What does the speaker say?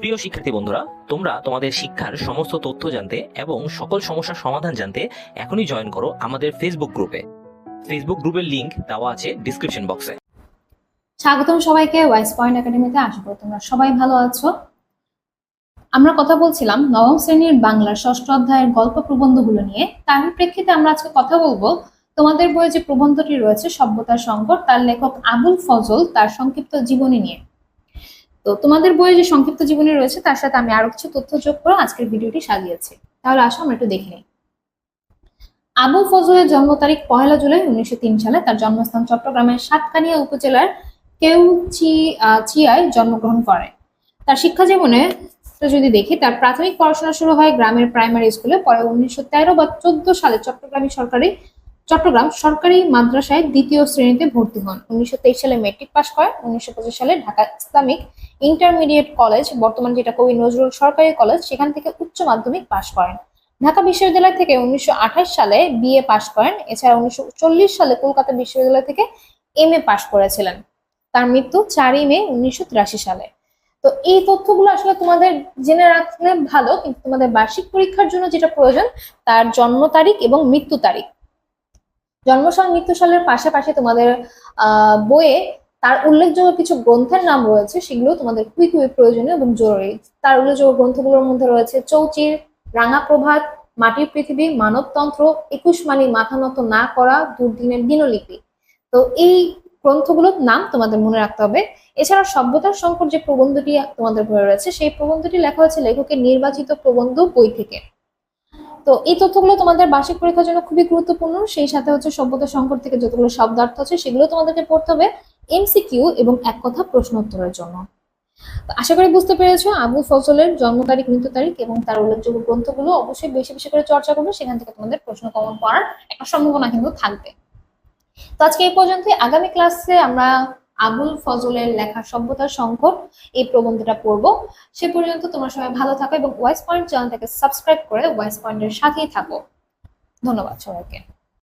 প্রিয় শিক্ষার্থী বন্ধুরা, তোমরা তোমাদের শিক্ষার সমস্ত তথ্য জানতে এবং সকল সমস্যার সমাধান জানতে এখনই জয়েন করো আমাদের ফেসবুক গ্রুপে ফেসবুক গ্রুপের লিংক দেওয়া আছে ডিসক্রিপশন বক্সে স্বাগতম সবাইকে ওয়াইস পয়েন্ট একাডেমিতে আশা করি তোমরা সবাই ভালো আছো। আমরা কথা বলছিলাম নবম শ্রেণির বাংলার ষষ্ঠ অধ্যায়ের গল্প প্রবন্ধগুলো নিয়ে। তার প্রেক্ষিতে আমরা আজকে কথা বলব তোমাদের বইয়ে যে প্রবন্ধটি রয়েছে, সভ্যতার সংকট, তার লেখক আবুল ফজল তার সংক্ষিপ্ত জীবনী নিয়ে। তো তোমাদের বইয়ে যে সংক্ষিপ্ত জীবনী রয়েছে, তার সাথে আমি আরও কিছু তথ্য যোগ করে আজকের ভিডিওটি সাজিয়েছি। তাহলে আসো, আমরা একটু দেখে নিই। আবুল ফজলের জন্ম তারিখ পহেলা জুলাই উনিশশো সালে। তার জন্মস্থান চট্টগ্রামের সাতকানিয়া উপজেলার চিয়ায় জন্মগ্রহণ করে। তার শিক্ষা জীবনে যদি দেখি, তার প্রাথমিক পড়াশোনা শুরু হয় গ্রামের প্রাইমারি স্কুলে। পরে উনিশশো তেরো বা চোদ্দ সালে চট্টগ্রামী সরকারি, চট্টগ্রাম সরকারি মাদ্রাসায় দ্বিতীয় শ্রেণীতে ভর্তি হন। উনিশশো তেইশ সালে মেট্রিক পাশ করেন। উনিশশো পঁচিশ সালে ঢাকা ইসলামিক ইন্টারমিডিয়েট কলেজ, বর্তমান যেটা কবি নজরুল সরকারি কলেজ, সেখান থেকে উচ্চ মাধ্যমিক পাশ করেন। ঢাকা বিশ্ববিদ্যালয় থেকে উনিশশো আঠাশ সালে বিএ পাশ করেন। এছাড়া উনিশশো চল্লিশ সালে কলকাতা বিশ্ববিদ্যালয় থেকে এম এ পাশ করেছিলেন। তার মৃত্যু চারই মে উনিশশো তিরাশি সালে। তো এই তথ্যগুলো আসলে তোমাদের জেনে রাখলে ভালো, কিন্তু তোমাদের বার্ষিক পরীক্ষার জন্য যেটা প্রয়োজন, তার জন্ম তারিখ এবং মৃত্যু তারিখ। জন্মসাল মৃত্যু সালের পাশাপাশি তোমাদের বইয়ে তার উল্লেখযোগ্য কিছু গ্রন্থের নাম রয়েছে, সেগুলো তোমাদের খুবই খুবই প্রয়োজনীয় এবং জরুরি। তার উল্লেখযোগ্য গ্রন্থগুলোর মধ্যে রয়েছে চৌচির, রাঙা প্রভাত, মাটির পৃথিবী, মানবতন্ত্র, একুশ মানি মাথা নত না করা, দুর্দিনের দিনলিপি। তো এই গ্রন্থগুলোর নাম তোমাদের মনে রাখতে হবে। এছাড়া সভ্যতার সংকট যে প্রবন্ধটি তোমাদের বইয়ে রয়েছে, সেই প্রবন্ধটি লেখা হয়েছে লেখকের নির্বাচিত প্রবন্ধ বই থেকে। তো এই তথ্যগুলো তোমাদের বার্ষিক পরীক্ষার জন্য খুবই গুরুত্বপূর্ণ। সেই সাথে হচ্ছে সভ্যতা সংকট থেকে যতগুলো শব্দার্থ আছে, সেগুলো তোমাদেরকে পড়তে হবে এমসিকিউ এবং এক কথা প্রশ্ন উত্তরের জন্য। আশা করি বুঝতে পেরেছ, আবু ফজলের জন্ম তারিখ, মৃত্যু তারিখ এবং তার উল্লেখযোগ্য গ্রন্থগুলো অবশ্যই বেশি বেশি করে চর্চা করবে। সেখান থেকে তোমাদের প্রশ্ন কমন পড়ার একটা সম্ভাবনা কিন্তু থাকবে। তো আজকে এই পর্যন্তই। আগামী ক্লাসে আমরা আবুল ফজলের লেখা সভ্যতার সংকট, এই প্রবন্ধটা পড়ব। সে পর্যন্ত তোমার সবাই ভালো থাকো এবং ওয়াইস পয়েন্ট চ্যানেলটাকে সাবস্ক্রাইব করে ওয়াইস পয়েন্টের সাথেই থাকো। ধন্যবাদ সবাইকে।